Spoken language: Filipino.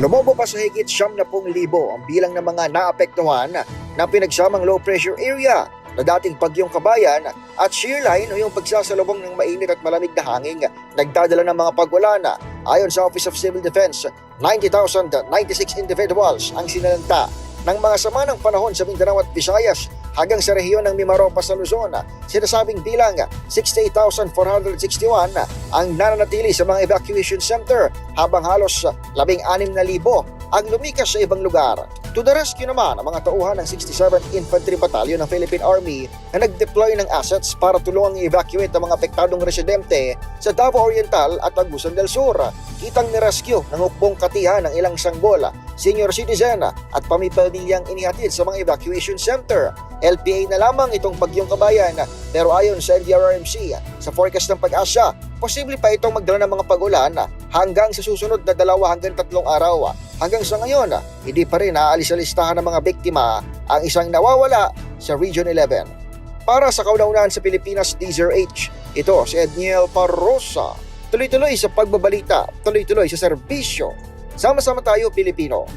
Lumobo pa sa higit siyam na pong libo ang bilang ng mga naapektuhan ng pinagsamang low pressure area na dating bagyong kabayan at shear line o yung pagsasalubong ng mainit at malamig na hangin nagdadala ng mga pag-ulan. Ayon sa Office of Civil Defense, 90,096 individuals ang sinalanta ng mga sama ng panahon sa Mindanao at Visayas hanggang sa rehiyon ng Mimaropa sa Luzon. Sinasabing bilang 68,461 ang nananatili sa mga evacuation center habang halos 16,000 ang lumikas sa ibang lugar. To the rescue naman ang mga tauhan ng 67th Infantry Battalion ng Philippine Army na nag-deploy ng assets para tulungang i-evacuate ang mga apektadong residente sa Davao Oriental at Agusan del Sur. Kitang ni-rescue ng hukbong katihan ng ilang sanggol, senior citizen at pamipamilyang inihatid sa mga evacuation center. LPA na lamang itong bagyong kabayan pero ayon sa NDRRMC, sa forecast ng pag-asa, posible pa itong magdala ng mga pag-ulan hanggang sa susunod na dalawa hanggang tatlong araw. Hanggang sa ngayon, hindi pa rin naaalis sa listahan ng mga biktima ang isang nawawala sa Region 11. Para sa kauna-unahan sa Pilipinas, DZRH, ito si Edniel Parrosa. Tuloy-tuloy sa pagbabalita, tuloy-tuloy sa serbisyo. Sama-sama tayo, Pilipino.